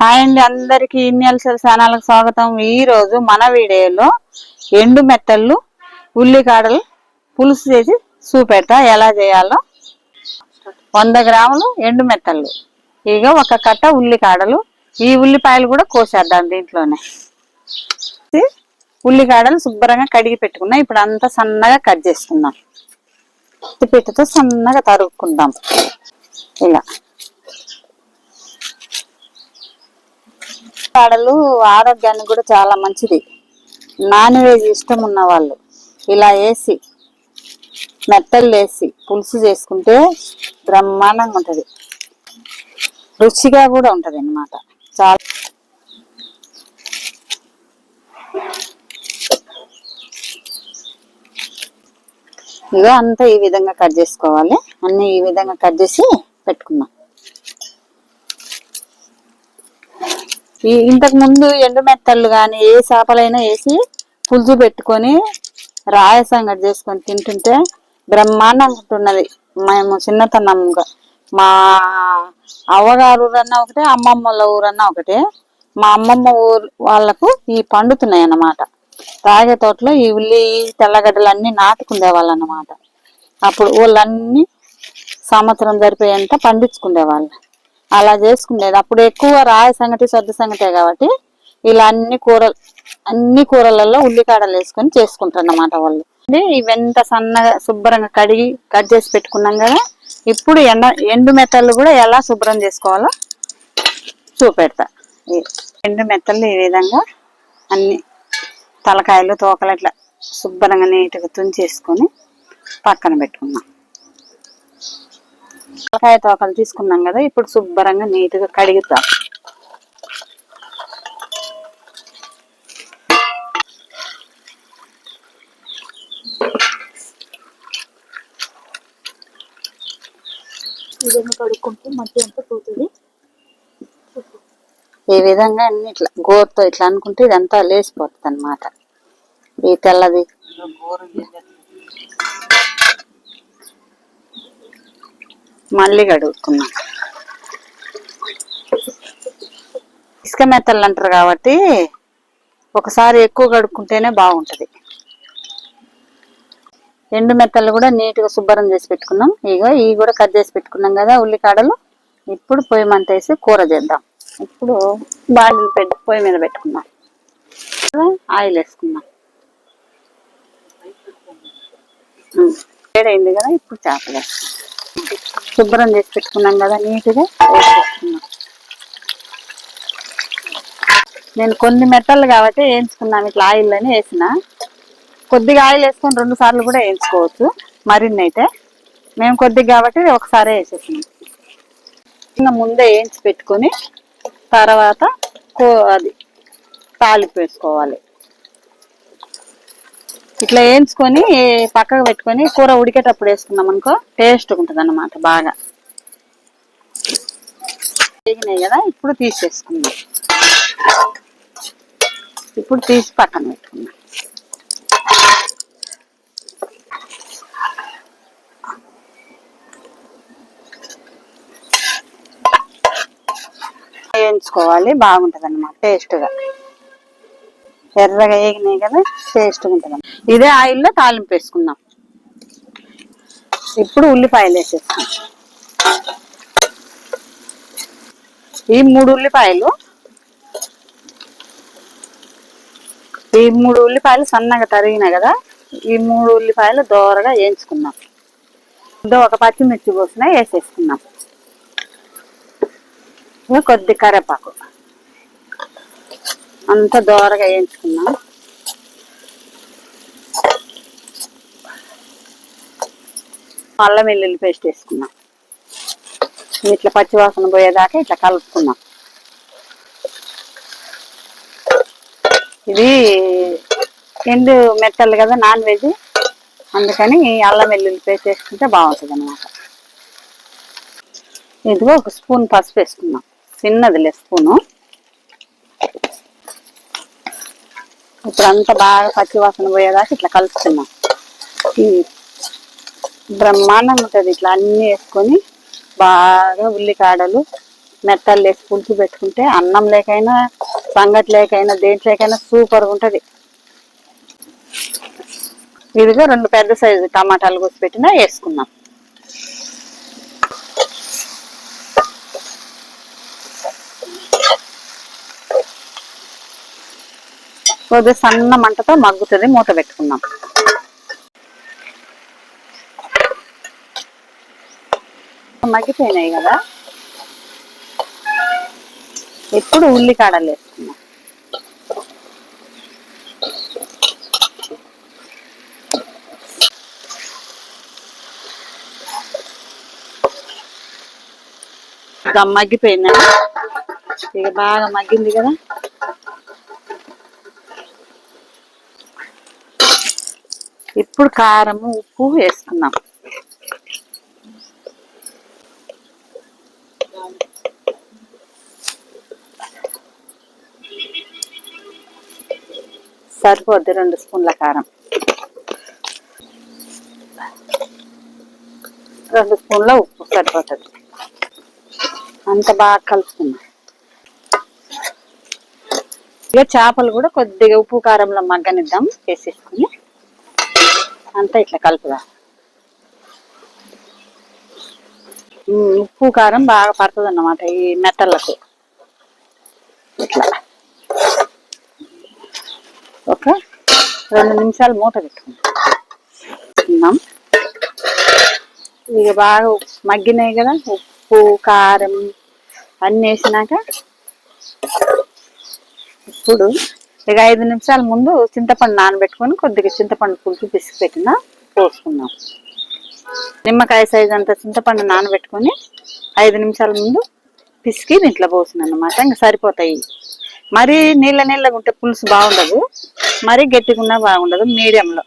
Hi అండి అందరికి ఇన్యల్సల్ ఛానల్కి స్వాగతం. ఈరోజు మన వీడియోలో ఎండు మెత్తళ్ళు ఉల్లికాడలు పులుసు చేసి చూపెడతా ఎలా చేయాలో వంద గ్రాములు ఎండు మెత్తళ్ళు. ఇక ఒక కట్ట ఉల్లికాడలు. ఈ ఉల్లిపాయలు కూడా కోసేద్దాం దీంట్లోనే. ఉల్లికాడలు శుభ్రంగా కడిగి పెట్టుకున్నాం. ఇప్పుడు అంతా సన్నగా కట్ చేసుకుందాం. పిట్టతో సన్నగా తరుక్కుందాం. ఇలా. కాడలు ఆరోగ్యానికి కూడా చాలా మంచిది. నాన్ వెజ్ ఇష్టం ఉన్న వాళ్ళు ఇలా వేసి మెత్తలు వేసి పులుసు చేసుకుంటే బ్రహ్మాండంగా ఉంటది. రుచిగా కూడా ఉంటుంది అన్నమాట. చాలా ఇదో అంతా ఈ విధంగా కట్ చేసుకోవాలి. అన్ని ఈ విధంగా కట్ చేసి పెట్టుకుందాం. ఈ ఇంతకు ముందు ఎండు మెత్తళ్ళు కానీ ఏ చేపలైనా వేసి పులుసు పెట్టుకొని రాయ సంగటి చేసుకొని తింటుంటే బ్రహ్మాండంగా ఉంటున్నది మేము చిన్నతనంగా మా అవ్వగారు ఊరన్నా ఒకటే అమ్మమ్మల ఊరన్నా ఒకటే. మా అమ్మమ్మ ఊరు వాళ్ళకు ఈ పండుతున్నాయి అన్నమాట రాగే తోటలో ఈ ఉల్లి తెల్లగడ్డలు అన్ని నాటుకుండే వాళ్ళు అన్నమాట అప్పుడు వాళ్ళన్నీ సంవత్సరం సరిపోయేంత పండించుకునేవాళ్ళు అలా చేసుకునేది అప్పుడు ఎక్కువ రాయ సంగటి సొద్ద సంగటే కాబట్టి ఇలా అన్ని కూరలు అన్ని కూరలలో ఉల్లికాడలు వేసుకొని చేసుకుంటారు అన్నమాట వాళ్ళు. అంటే ఇవెంత సన్నగా శుభ్రంగా కడిగి కట్ చేసి పెట్టుకున్నాం కదా ఇప్పుడు ఎండ ఎండు మెత్తలు కూడా ఎలా శుభ్రం చేసుకోవాలో చూపెడతా. ఎండు మెత్తలు ఈ విధంగా అన్ని తలకాయలు తోకలు ఇట్లా శుభ్రంగా నీట్గా తుంచేసుకొని పక్కన పెట్టుకున్నాం. తలకాయ తోకలు తీసుకున్నాం కదా ఇప్పుడు శుభ్రంగా నీట్గా కడుగుతాం. ఇవన్నీ కడుక్కుంటే మట్టి అంతా పోతుంది. ఈ విధంగా అన్ని ఇట్లా గోరుతో ఇట్లా అనుకుంటే ఇదంతా లేచిపోతుంది అనమాట ఈ తెల్లది. మళ్ళీ కడుగుతున్నాం. ఇసుక మెత్తలు అంటారు కాబట్టి ఒకసారి ఎక్కువ కడుక్కుంటేనే బాగుంటుంది. ఎండు మెత్తలు కూడా నీట్గా శుభ్రం చేసి పెట్టుకున్నాం. ఇగో ఇవి కూడా కట్ చేసి పెట్టుకున్నాం కదా ఉల్లికాడలు. ఇప్పుడు పొయ్యి మంట వేసి కూర చేద్దాం. ఇప్పుడు బాండిల్ పెట్టి పొయ్యి మీద పెట్టుకున్నాం ఆయిల్ వేసుకున్నాం వేడైంది కదా ఇప్పుడు చేపలు వేస్తాం శుభ్రం చేసి పెట్టుకున్నాం కదా నీట్గా? వేసేసుకున్నాం నేను కొన్ని మెత్తలు కాబట్టి వేయించుకున్నాను ఇట్లా ఆయిల్ అని వేసిన. కొద్దిగా ఆయిల్ వేసుకొని రెండు సార్లు కూడా వేయించుకోవచ్చు మరిన్ని అయితే. మేము కొద్దిగా కాబట్టి ఒకసారి వేసేసినాం. ఇంకా ముందే వేయించి పెట్టుకొని తర్వాత అది తాలింపు వేసుకోవాలి. ఇట్లా వేయించుకొని పక్కకు పెట్టుకొని కూర ఉడికేటప్పుడు వేసుకున్నాం అనుకో టేస్ట్ ఉంటుంది అన్నమాట బాగా. వేగినాయి కదా ఇప్పుడు తీసేసుకుందాం. ఇప్పుడు తీసి పక్కన పెట్టుకుందాం. వేయించుకోవాలి బాగుంటుంది అనమాట టేస్ట్గా ఎర్రగా వేగినాయి కదా టేస్ట్గా ఉంటుంది ఇదే ఆయిల్లో తాలింపు వేసుకుందాం. ఇప్పుడు ఉల్లిపాయలు వేసేస్తాం. ఈ మూడు ఉల్లిపాయలు ఈ మూడు ఉల్లిపాయలు సన్నగా తరిగినాయి కదా ఈ మూడు ఉల్లిపాయలు దోరగా వేయించుకుందాం. ఇదో ఒక పచ్చిమిర్చి కోసిన వేసేసుకుందాం. కొద్ది కరివేపాకు. అంత దోరగా వేయించుకున్నాం అల్లం వెల్లుల్లి పేస్ట్ వేసుకున్నాం ఇట్లా పచ్చివాసన పోయేదాకా ఇట్లా కలుపుకున్నాం ఇది ఎండు మెత్తలు కదా నాన్ వెజ్. అందుకని అల్లం వెల్లుల్లి పేస్ట్ వేసుకుంటే బాగుంటుంది అనమాట ఇదిగో ఒక స్పూన్ పసుపు వేసుకున్నాం చిన్నదిలే స్పూను. ఇప్పుడు అంతా బాగా పచ్చి వాసన పోయేదాకా ఇట్లా కలుపుతున్నాం. బ్రహ్మాండంగా ఉంటుంది ఇట్లా అన్నీ వేసుకొని బాగా ఉల్లికాడలు మెత్తలు వేసి పులుసు పెట్టుకుంటే అన్నం లేకైనా సంగటి లేకైనా దేంట్లోకైనా సూపర్గా ఉంటుంది. ఇదిగో రెండు పెద్ద సైజు టమాటాలు కోసి పెట్టినా వేసుకున్నాం. కొద్దిగా సన్న మంటతో మగ్గుతుంది మూత పెట్టుకున్నాం మగ్గిపోయినాయి కదా? ఇప్పుడు ఉల్లికాడలు వేసుకున్నాం ఇక మగ్గిపోయిందా? ఇక బాగా మగ్గింది కదా? ఇప్పుడు కారం ఉప్పు వేసుకున్నాం సరిపోద్ది రెండు స్పూన్ల కారం. రెండు స్పూన్ల ఉప్పు సరిపోతుంది. అంత బాగా కలుపుకున్నాం ఇక చేపలు కూడా కొద్దిగా ఉప్పు కారంలో మగ్గనిద్దాం వేసేసుకుని. అంతా ఇట్లా కలుపుదా? ఉప్పు కారం బాగా పడుతుంది అన్నమాట ఈ మెత్తలకు. ఇట్లా. ఒక రెండు నిమిషాలు మూత పెట్టుకుందాం. ఇక బాగా మగ్గినాయి కదా ఉప్పు కారం అన్నీ వేసినాక ఇప్పుడు ఇక ఐదు నిమిషాల ముందు చింతపండు నానబెట్టుకొని కొద్దిగా చింతపండు పులుసు పిసికి పెట్టిన పోసుకున్నాం నిమ్మకాయ సైజ్ అంత చింతపండు నానబెట్టుకొని ఐదు నిమిషాల ముందు పిసికి దీంట్లో పోసిన అన్నమాట. ఇంకా సరిపోతాయి. మరీ నీళ్ళ నీళ్ళగా ఉంటే పులుసు బాగుండదు. మరీ గట్టిగా ఉన్నా బాగుండదు. మీడియంలో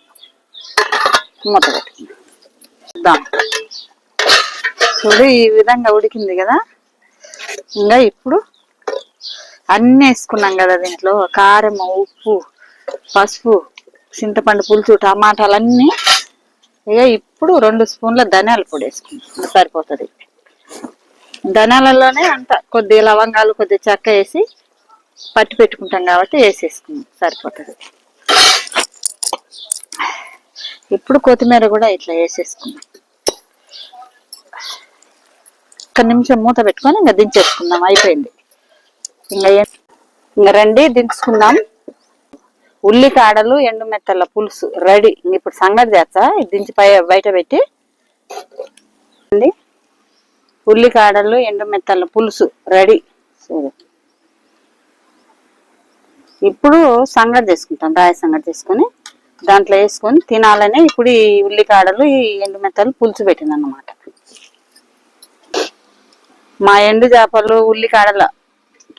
మూత పెట్టుకుందాం. చూడు ఈ విధంగా ఉడికింది కదా. ఇంకా ఇప్పుడు అన్నీ వేసుకున్నాం కదా దీంట్లో. కారం ఉప్పు పసుపు చింతపండు పులుసు టమాటాలు అన్నీ ఇక ఇప్పుడు రెండు స్పూన్ల ధనియాల పొడి వేసుకుంటాం సరిపోతుంది. ధనియాలలోనే అంత కొద్దిగా లవంగాలు కొద్దిగా చెక్క వేసి పట్టి పెట్టుకుంటాం కాబట్టి వేసేసుకున్నాం సరిపోతుంది. ఇప్పుడు కొత్తిమీర కూడా ఇట్లా వేసేసుకున్నాం ఒక నిమిషం మూత పెట్టుకొని ఇంకా దించేసుకుందాం. అయిపోయింది. ఇంకా ఇంకా రండి దించుకుందాం. ఉల్లికాడలు ఎండు మెత్తల పులుసు రెడీ. ఇప్పుడు సంగతి చేస్తా. దించి పై బయట పెట్టి. అండి ఉల్లికాడలు ఎండు మెత్తల పులుసు రెడీ. ఇప్పుడు సంగటి చేసుకుంటాం. రాయి సంగటి చేసుకొని దాంట్లో వేసుకొని తినాలని ఇప్పుడు ఈ ఉల్లికాడలు ఈ ఎండు మెత్తలు పులుసు పెట్టింది అన్నమాట మా ఎండు చేపలు ఉల్లికాడల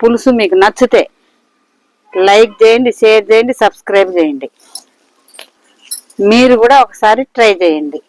పులుసు మీకు నచ్చితే లైక్ చేయండి షేర్ చేయండి సబ్స్క్రైబ్ చేయండి. మీరు కూడా ఒకసారి ట్రై చేయండి.